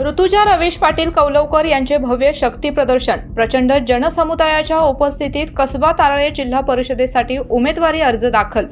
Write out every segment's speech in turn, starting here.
ऋतुजा रवेश पाटील कौलवकर यांचे भव्य शक्ती प्रदर्शन. प्रचंड जनसमुदायाच्या उपस्थितीत कसबा तारळे जिल्हा परिषदेसाठी उमेदवारी अर्ज दाखल.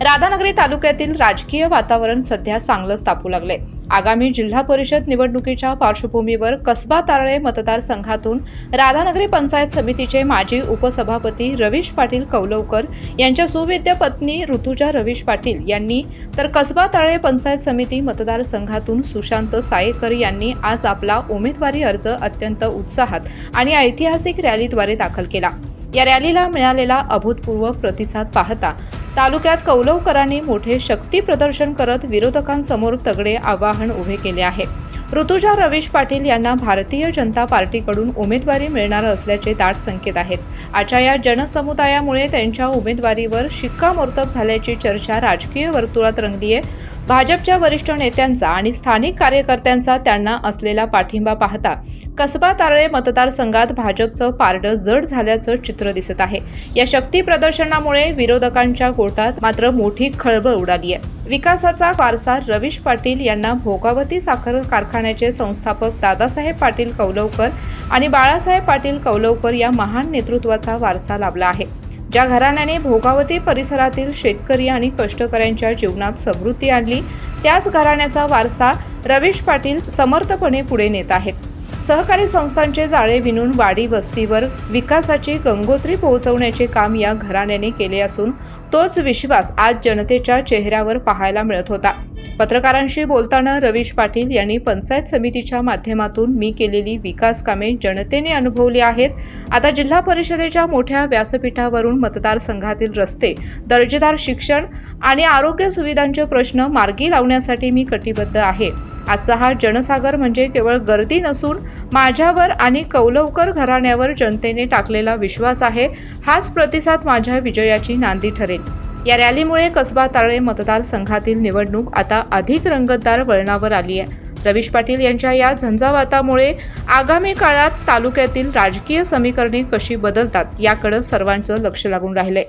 राधानगरी तालुक्यातील राजकीय वातावरण सध्या चांगलंच तापू लागले आगामी जिल्हा परिषद निवडणुकीच्या पार्श्वभूमीवर कसबा तारळे मतदारसंघातून राधानगरी पंचायत समितीचे माजी उपसभापती रवीश पाटील कौलवकर यांच्या सुविद्य पत्नी ऋतुजा रवीश पाटील यांनी तर कसबा तारळे पंचायत समिती मतदारसंघातून सुशांत सायेकर यांनी आज आपला उमेदवारी अर्ज अत्यंत उत्साहात आणि ऐतिहासिक रॅलीद्वारे दाखल केला. या रॅलीला मिळालेला अभूतपूर्व प्रतिसाद पाहता तालुक्यात कौलवकरांनी मोठे शक्ती प्रदर्शन करत विरोधकांसमोर तगडे आवाहन उभे केले आहे. ऋतुजा रवीश पाटील यांना भारतीय जनता पार्टीकडून उमेदवारी मिळणार असल्याचे दाट संकेत आहेत. आजच्या या जनसमुदायामुळे त्यांच्या उमेदवारीवर शिक्कामोर्तब झाल्याची चर्चा राजकीय वर्तुळात रंगली आहे भाजपच्या वरिष्ठ नेत्यांचा आणि स्थानिक कार्यकर्त्यांचा त्यांना असलेला पाठिंबा पाहता कसबा तारळे मतदारसंघात भाजपचं पारडं जड झाल्याचं चित्र दिसत आहे. या शक्ती प्रदर्शनामुळे विरोधकांच्या पोटात मात्र मोठी खळबळ उडाली आहे विकासाचा वारसा रवीश पाटील यांना भोगावती साखर कारखान्याचे संस्थापक दादासाहेब पाटील कौलवकर आणि बाळासाहेब पाटील कौलवकर या महान नेतृत्वाचा वारसा लाभला आहे. ज्या घराण्याने भोगावती परिसरातील शेतकरी आणि कष्टकऱ्यांच्या जीवनात समृद्धी आणली त्याच घराण्याचा वारसा रवीश पाटील समर्थपणे पुढे नेत आहेत. सहकारी संस्थांचे जाळे विणून वाडी वस्तीवर विकासाची गंगोत्री पोहोचवण्याचे काम या घराण्याने केले असून तोच विश्वास आज जनतेच्या चेहऱ्यावर पाहायला मिळत होता. पत्रकारांशी बोलताना रवीश पाटील यांनी पंचायत समितीच्या माध्यमातून मी केलेली विकास कामे जनतेने अनुभवली आहेत. आता जिल्हा परिषदेच्या मोठ्या व्यासपीठावरून मतदारसंघातील रस्ते दर्जेदार शिक्षण आणि आरोग्य सुविधांचे प्रश्न मार्गी लावण्यासाठी मी कटिबद्ध आहे. आजचा हा जनसागर म्हणजे केवळ गर्दी नसून माझ्यावर आणि कौलवकर घराण्यावर जनतेने टाकलेला विश्वास आहे. हाच प्रतिसाद माझ्या विजयाची नांदी ठरेल. या रॅलीमुळे कसबा तारळे मतदारसंघातील निवडणूक आता अधिक रंगतदार वळणावर आली आहे. रवीश पाटील यांच्या या झंझावातामुळे आगामी काळात तालुक्यातील राजकीय समीकरणे कशी बदलतात याकडे सर्वांचं लक्ष लागून राहिलंय.